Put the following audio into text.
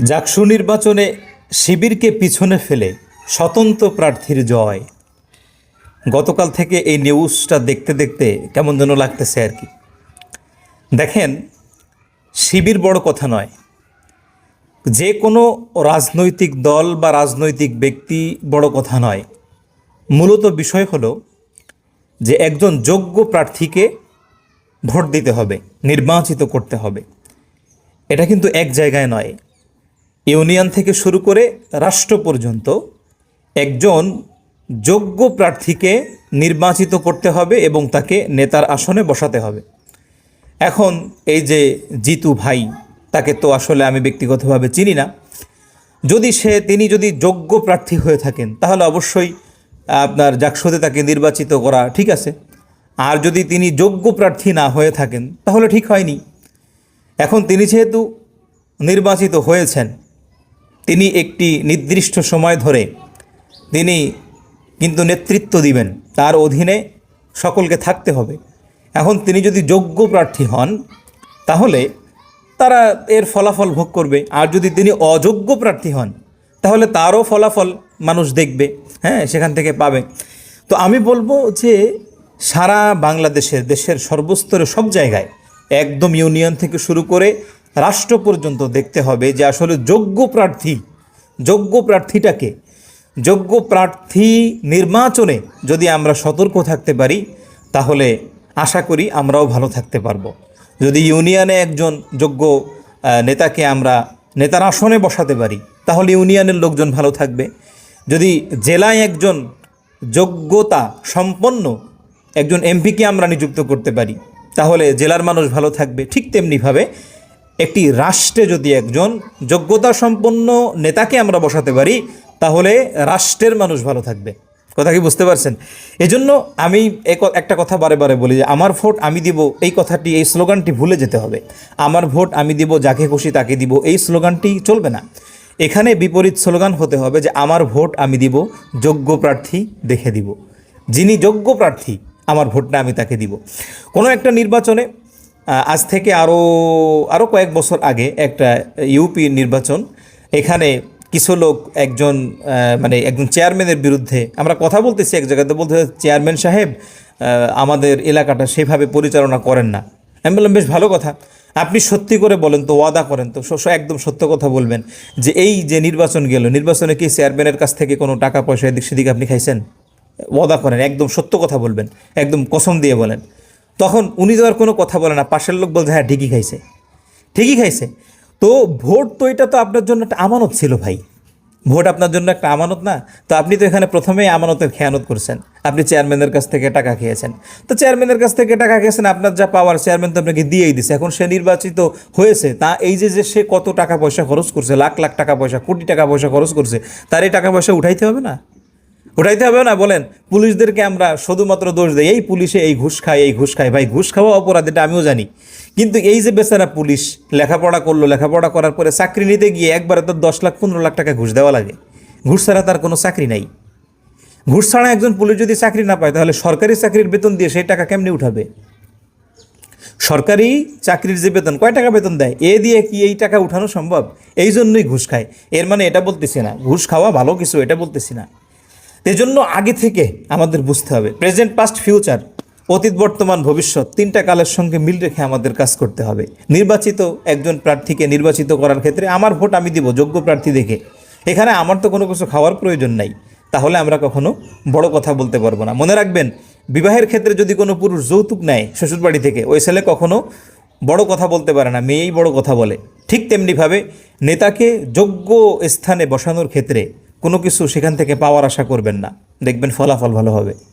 জাকসু নির্বাচনে শিবিরকে পিছনে ফেলে স্বতন্ত্র প্রার্থীর জয়। গতকাল থেকে এই নিউজটা দেখতে দেখতে কেমন যেন লাগতেছে আর কি। দেখেন, শিবির বড় কথা নয়। যে কোনো রাজনৈতিক দল বা রাজনৈতিক ব্যক্তি বড় কথা নয়। মূলত বিষয় হলো যে একজন যোগ্য প্রার্থীকে ভোট দিতে হবে, নির্বাচিত করতে হবে। এটা কিন্তু এক জায়গায় নয় ইউনিয়ন থেকে শুরু করে রাষ্ট্র পর্যন্ত একজন যোগ্য প্রার্থীকে নির্বাচিত করতে হবে এবং তাকে নেতার আসনে বসাতে হবে। এখন এই যে জিতু ভাই, তাকে তো আসলে আমি ব্যক্তিগতভাবে চিনি না। যদি সে, তিনি যদি যোগ্য প্রার্থী হয়ে থাকেন, তাহলে অবশ্যই আপনার জাকসুতে তাকে নির্বাচিত করা ঠিক আছে। আর যদি তিনি যোগ্য প্রার্থী না হয়ে থাকেন, তাহলে ঠিক হয়নি। এখন তিনি যেহেতু নির্বাচিত হয়েছেন তিনি একটি নির্দিষ্ট সময় ধরে তিনি কিন্তু নেতৃত্ব দিবেন। তার অধীনে সকলকে থাকতে হবে। এখন তিনি যদি যোগ্য প্রার্থী হন, তাহলে তারা এর ফলাফল ভোগ করবে। আর যদি তিনি অযোগ্য প্রার্থী হন, তাহলে তারও ফলাফল মানুষ দেখবে হ্যাঁ সেখান থেকে পাবে। তো আমি বলব যে সারা বাংলাদেশের, দেশের সর্বস্তরে সব জায়গায় একদম ইউনিয়ন থেকে শুরু করে রাষ্ট্র পর্যন্ত দেখতে হবে যে আসলে যোগ্য প্রার্থী, যোগ্য প্রার্থীটাকে, যোগ্য প্রার্থী নির্বাচনে যদি আমরা সতর্ক থাকতে পারি, তাহলে আশা করি আমরাও ভালো থাকতে পারব। যদি ইউনিয়নে একজন যোগ্য নেতাকে আমরা, নেতার আসনে বসাতে পারি, তাহলে ইউনিয়নের লোকজন ভালো থাকবে। যদি জেলায় একজন যোগ্যতা সম্পন্ন একজন এমপিকে আমরা নিযুক্ত করতে পারি, তাহলে জেলার মানুষ ভালো থাকবে, ঠিক তেমনিভাবে একটি রাষ্ট্রে যদি একজন যোগ্যতা সম্পন্ন নেতাকে আমরা বসাতে পারি, তাহলে রাষ্ট্রের মানুষ ভালো থাকবে। কথা কি বুঝতে পারছেন? এজন্য আমি এক- একটা কথা বারে বারে বলি যে, আমার ভোট আমি দিব। এই কথাটি, এই স্লোগানটি ভুলে যেতে হবে। আমার ভোট আমি দিব, যাকে খুশি তাকে দিব। এই স্লোগানটি চলবে না। এখানে বিপরীত স্লোগান হতে হবে যে, আমার ভোট আমি দিব, যোগ্য প্রার্থী দেখে দিব। যিনি যোগ্য প্রার্থী, আমার ভোটটা আমি তাকে দিব। কোনো একটা নির্বাচনে আজ থেকে আরও আরও কয়েক বছর আগে একটা ইউপি নির্বাচন, এখানে কিছু লোক একজন মানে একজন চেয়ারম্যানের বিরুদ্ধে, আমরা কথা বলতেছি এক জায়গাতে বলতে চেয়ারম্যান সাহেব আমাদের এলাকাটা সেভাবে পরিচালনা করেন না। আমি বললাম, বেশ, ভালো কথা। আপনি সত্যি করে বলেন তো, ওয়াদা করেন তো একদম সত্য কথা বলবেন যে এই যে নির্বাচন গেল, নির্বাচনে কি চেয়ারম্যানের কাছ থেকে কোনো টাকা পয়সা এদিক সেদিক আপনি খাইছেন? ওয়াদা করেন, একদম সত্য কথা বলবেন, একদম কসম দিয়ে বলেন। তখন উনি তো আর কোনো কথা বলে না। পাশের লোক বলছে হ্যাঁ ঠিকই খাইছে। ঠিকই খাইছে। তো ভোট তো এটা তো আপনার জন্য একটা আমানত ছিল ভাই। ভোট আপনার জন্য একটা আমানত না। তো আপনি তো এখানে প্রথমেই আমানতের খেয়ানত করছেন। আপনি চেয়ারম্যানের কাছ থেকে টাকা খেয়েছেন। তো চেয়ারম্যানের কাছ থেকে টাকা খেয়েছেন, আপনার যা পাওয়ার চেয়ারম্যান তো আপনাকে দিয়েই দিছে। এখন সে নির্বাচিত হয়েছে, তা এই যে যে সে কত টাকা পয়সা খরচ করছে, লাখ লাখ টাকা পয়সা, কোটি টাকা পয়সা খরচ করছে, তার এই টাকা পয়সা উঠাইতে হবে না? উঠাইতে হবে না, বলেন, পুলিশদেরকে আমরা শুধুমাত্র দোষ দেই। এই পুলিশে এই ঘুষ খায়, এই ঘুষ খায়। ভাই, ঘুষ খাওয়া অপরাধ, এটা আমিও জানি। কিন্তু এই যে বেচারা পুলিশ লেখাপড়া করল, লেখাপড়া করার পরে চাকরি নিতে গিয়ে একবারে তো দশ লাখ, পনেরো লাখ টাকা ঘুষ দেওয়া লাগে। ঘুষ ছাড়া তার কোনো চাকরি নাই। ঘুষ ছাড়া একজন পুলিশ যদি চাকরি না পায়, তাহলে সরকারি চাকরির বেতন দিয়ে সেই টাকা কেমনি উঠাবে? সরকারি চাকরির যে বেতন, কয় টাকা বেতন দেয়? এ দিয়ে কি এই টাকা উঠানো সম্ভব? এই জন্যই ঘুষ খায়। এর মানে এটা বলতেছি না, ঘুষ খাওয়া ভালো কিছু, এটা বলতেছি না। এজন্য আগে থেকে আমাদের বুঝতে হবে। প্রেজেন্ট পাস্ট ফিউচার অতীত, বর্তমান, ভবিষ্যৎ, তিনটা কালের সঙ্গে মিল রেখে আমাদের কাজ করতে হবে। নির্বাচিত একজন প্রার্থীকে নির্বাচিত করার ক্ষেত্রে আমার ভোট আমি দিব, যোগ্য প্রার্থী দেখে। এখানে আমার তো কোনো কিছু খাওয়ার প্রয়োজন নাই। তাহলে আমরা কখনো বড় কথা বলতে পারব না। মনে রাখবেন, বিবাহের ক্ষেত্রে যদি কোনো পুরুষ যৌতুক নেয় শ্বশুরবাড়ি থেকে, ওই ছেলে কখনো বড় কথা বলতে পারে না, মেয়েই বড় কথা বলে। ঠিক তেমনিভাবে নেতাকে যোগ্য স্থানে বসানোর ক্ষেত্রে কোনো কিছু সেখান থেকে পাওয়ার আশা করবেন না। দেখবেন ফলাফল ভালো হবে।